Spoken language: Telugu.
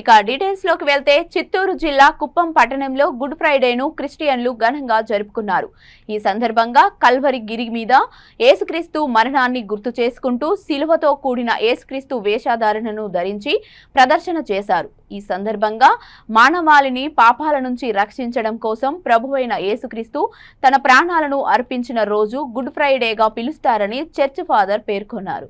ఇక డీటెయిల్స్లోకి వెళ్తే చిత్తూరు జిల్లా కుప్పం పట్టణంలో గుడ్ ఫ్రైడేను క్రిస్టియన్లు ఘనంగా జరుపుకున్నారు. ఈ సందర్భంగా కల్వరి గిరి మీద ఏసుక్రీస్తు మరణాన్ని గుర్తు చేసుకుంటూ శిలువతో కూడిన ఏసుక్రీస్తు వేషధారణను ధరించి ప్రదర్శన చేశారు. ఈ సందర్భంగా మానవాళిని పాపాల నుంచి రక్షించడం కోసం ప్రభువైన యేసుక్రీస్తు తన ప్రాణాలను అర్పించిన రోజు గుడ్ ఫ్రైడేగా పిలుస్తారని చర్చ్ ఫాదర్ పేర్కొన్నారు.